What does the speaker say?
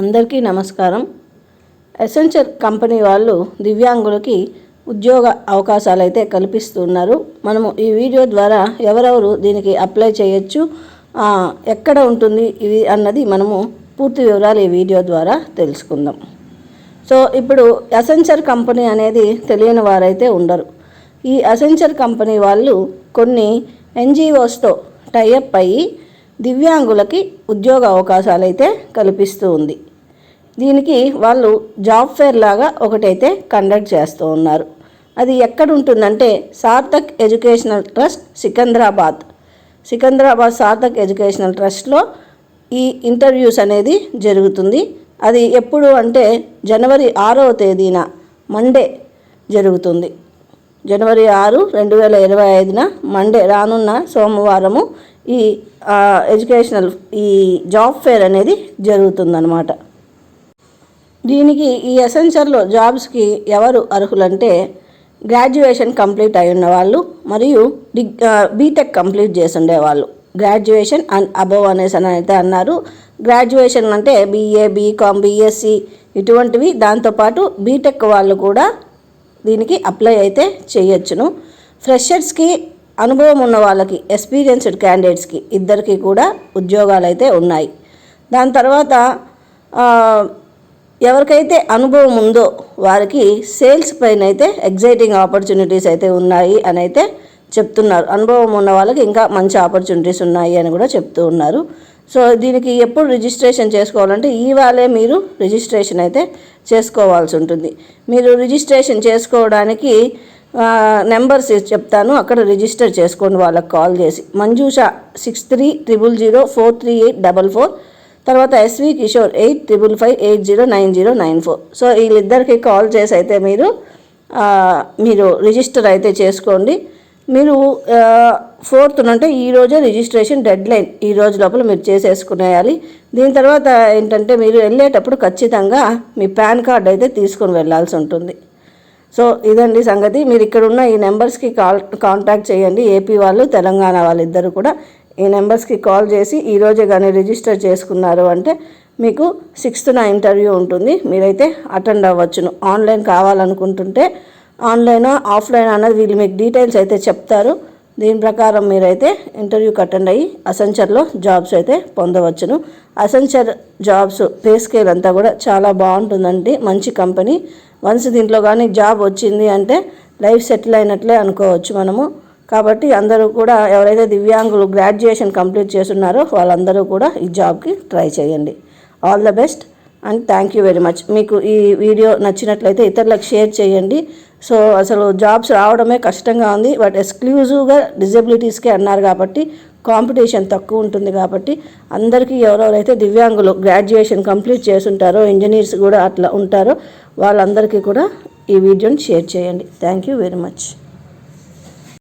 అందరికీ నమస్కారం. Essential company వాళ్ళు దివ్యాంగులకి ఉద్యోగ అవకాశాలు అయితే కల్పిస్తున్నారు. మనము ఈ వీడియో ద్వారా ఎవరెవరు దీనికి అప్లై చేయొచ్చు ఎక్కడ ఉంటుంది ఇది అన్నది మనము పూర్తి వివరాలు ఈ వీడియో ద్వారా తెలుసుకుందాం. సో ఇప్పుడు అసెన్చర్ కంపెనీ అనేది తెలియని వారైతే ఉండరు. ఈ అసెన్చర్ కంపెనీ వాళ్ళు కొన్ని ఎన్జిఓస్తో టైఅప్ అయ్యి దివ్యాంగులకి ఉద్యోగ అవకాశాలు అయితే కల్పిస్తూ ఉంది. దీనికి వాళ్ళు జాబ్ ఫేర్ లాగా ఒకటైతే కండక్ట్ చేస్తూ ఉన్నారు. అది ఎక్కడ ఉంటుందంటే Sarthak educational trust Secunderabad. Secunderabad Sarthak educational ట్రస్ట్లో ఈ ఇంటర్వ్యూస్ అనేది జరుగుతుంది. అది ఎప్పుడు అంటే జనవరి ఆరవ తేదీన మండే జరుగుతుంది. జనవరి ఆరు రెండు వేల ఇరవై ఐదున మండే రానున్న సోమవారము ఈ ఎడ్యుకేషనల్ ఈ జాబ్ ఫేర్ అనేది జరుగుతుందన్నమాట. దీనికి ఈ ఎసెన్షియల్లో జాబ్స్కి ఎవరు అర్హులంటే గ్రాడ్యుయేషన్ కంప్లీట్ అయి ఉన్నవాళ్ళు మరియు డిగ్ బీటెక్ కంప్లీట్ చేసి ఉండేవాళ్ళు గ్రాడ్యుయేషన్ అండ్ అబవ్ అనేసి అని అయితే అన్నారు. గ్రాడ్యుయేషన్ అంటే బీఏ బీకామ్ బీఎస్సీ ఇటువంటివి. దాంతోపాటు బీటెక్ వాళ్ళు కూడా దీనికి అప్లై అయితే చేయొచ్చును. ఫ్రెషర్స్కి అనుభవం ఉన్న వాళ్ళకి ఎక్స్పీరియన్స్డ్ క్యాండిడేట్స్కి ఇద్దరికి కూడా ఉద్యోగాలు అయితే ఉన్నాయి. దాని తర్వాత ఎవరికైతే అనుభవం ఉందో వారికి సేల్స్ పైన అయితే ఎగ్జైటింగ్ ఆపర్చునిటీస్ అయితే ఉన్నాయి అని అయితే చెప్తున్నారు. అనుభవం ఉన్న వాళ్ళకి ఇంకా మంచి ఆపర్చునిటీస్ ఉన్నాయి అని కూడా చెప్తూ ఉన్నారు. సో దీనికి ఎప్పుడు రిజిస్ట్రేషన్ చేసుకోవాలంటే ఇవాళే మీరు రిజిస్ట్రేషన్ అయితే చేసుకోవాల్సి ఉంటుంది. మీరు రిజిస్ట్రేషన్ చేసుకోవడానికి నెంబర్స్ చెప్తాను. అక్కడ రిజిస్టర్ చేసుకోండి వాళ్ళకి కాల్ చేసి. Manjusha six three triple zero four three eight double four. తర్వాత SV Kishore eight triple five eight zero nine zero nine four. So వీళ్ళిద్దరికి కాల్ చేసి అయితే మీరు మీరు రిజిస్టర్ అయితే చేసుకోండి. మీరు ఫోర్త్ అంటే ఈ రోజే రిజిస్ట్రేషన్ డెడ్ లైన్ ఈ రోజు లోపల మీరు చేసేసుకునేయాలి. దీని తర్వాత ఏంటంటే మీరు వెళ్ళేటప్పుడు ఖచ్చితంగా మీ పాన్ కార్డ్ అయితే తీసుకొని వెళ్ళాల్సి ఉంటుంది. సో ఇదండి సంగతి. మీరు ఇక్కడ ఉన్న ఈ నెంబర్స్కి కాల్ కాంటాక్ట్ చేయండి. ఏపీ వాళ్ళు తెలంగాణ వాళ్ళిద్దరు కూడా ఈ నెంబర్స్కి కాల్ చేసి ఈరోజే కానీ రిజిస్టర్ చేసుకున్నారు అంటే మీకు సిక్స్త్న ఇంటర్వ్యూ ఉంటుంది. మీరైతే అటెండ్ అవ్వచ్చును. ఆన్లైన్ కావాలనుకుంటుంటే ఆన్లైన్ ఆఫ్లైన్ అన్నది వీళ్ళు మీకు డీటెయిల్స్ అయితే చెప్తారు. దీని ప్రకారం మీరైతే ఇంటర్వ్యూకి అటెండ్ అయ్యి అసెంచర్లో జాబ్స్ అయితే పొందవచ్చును. అసెంచర్ జాబ్స్ పే స్కేల్ అంతా కూడా చాలా బాగుంటుందండి. మంచి కంపెనీ. వన్స్ దీంట్లో కానీ జాబ్ వచ్చింది అంటే లైఫ్ సెటిల్ అయినట్లే అనుకోవచ్చు మనము. కాబట్టి అందరూ కూడా ఎవరైతే దివ్యాంగులు గ్రాడ్యుయేషన్ కంప్లీట్ చేస్తున్నారో వాళ్ళందరూ కూడా ఈ జాబ్కి ట్రై చేయండి. All the best. And thank you very much మీకు ఈ వీడియో నచ్చినట్లయితే ఇతరులకు షేర్ చేయండి. సో అసలు జాబ్స్ రావడమే కష్టంగా ఉంది. బట్ ఎక్స్క్లూజివ్గా డిజబిలిటీస్కే అన్నారు కాబట్టి కాంపిటీషన్ తక్కువ ఉంటుంది కాబట్టి అందరికీ ఎవరెవరైతే దివ్యాంగులు గ్రాడ్యుయేషన్ కంప్లీట్ చేసుంటారో ఇంజనీర్స్ కూడా అట్లా ఉంటారో వాళ్ళందరికీ కూడా ఈ వీడియోని షేర్ చేయండి. Thank you very much